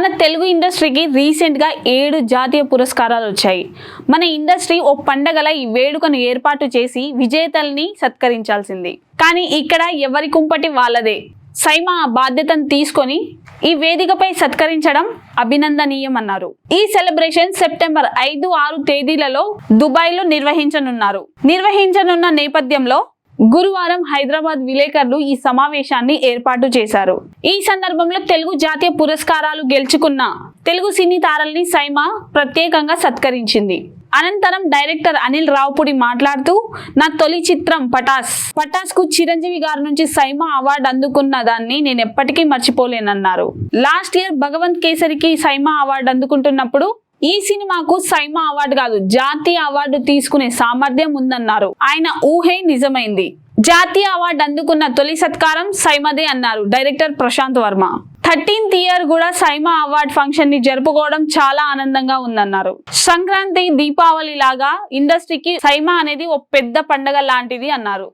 మన తెలుగు ఇండస్ట్రీకి రీసెంట్గా ఏడు జాతీయ పురస్కారాలు వచ్చాయి. మన ఇండస్ట్రీ ఓ పండగల ఈ వేడుకను ఏర్పాటు చేసి విజేతల్ని సత్కరించాల్సింది. కానీ ఇక్కడ ఎవరి కుంపటి వాళ్ళదే? సైమా ఆ బాధ్యతను తీసుకొని ఈ వేదికపై సత్కరించడం అభినందనీయం అన్నారు ఈ సెలబ్రేషన్ సెప్టెంబర్ ఐదు ఆరు తేదీలలో దుబాయ్లో నిర్వహించనున్నారు. నిర్వహించనున్న నేపథ్యంలో గురువారం హైదరాబాద్ విలేకరులు ఈ సమావేశాన్ని ఏర్పాటు చేశారు. ఈ సందర్భంలో తెలుగు జాతీయ పురస్కారాలు గెలుచుకున్న తెలుగు సినీ తారల్ని సైమా ప్రత్యేకంగా సత్కరించింది. అనంతరం డైరెక్టర్ అనిల్ రావుపుడి మాట్లాడుతూ నా తొలి చిత్రం పటాస్. పటాస్కు చిరంజీవి గారి నుంచి సైమా అవార్డు అందుకున్న దాన్ని నేను ఎప్పటికీ మర్చిపోలేనన్నారు. లాస్ట్ ఇయర్ భగవంత్ కేసరికి సైమా అవార్డు అందుకుంటున్నప్పుడు ఈ సినిమాకు సైమా అవార్డు కాదు జాతీయ అవార్డు తీసుకునే సామర్థ్యం ఉందన్నారు. ఆయన ఊహే నిజమైంది. జాతీయ అవార్డు అందుకున్న తొలి సత్కారం సైమదే అన్నారు director Prashanth Varma. Thirteenth year కూడా సైమా అవార్డ్ ఫంక్షన్ని జరుపుకోవడం చాలా ఆనందంగా ఉందన్నారు. సంక్రాంతి దీపావళి లాగా ఇండస్ట్రీకి సైమా అనేది ఓ పెద్ద పండగ లాంటిది అన్నారు.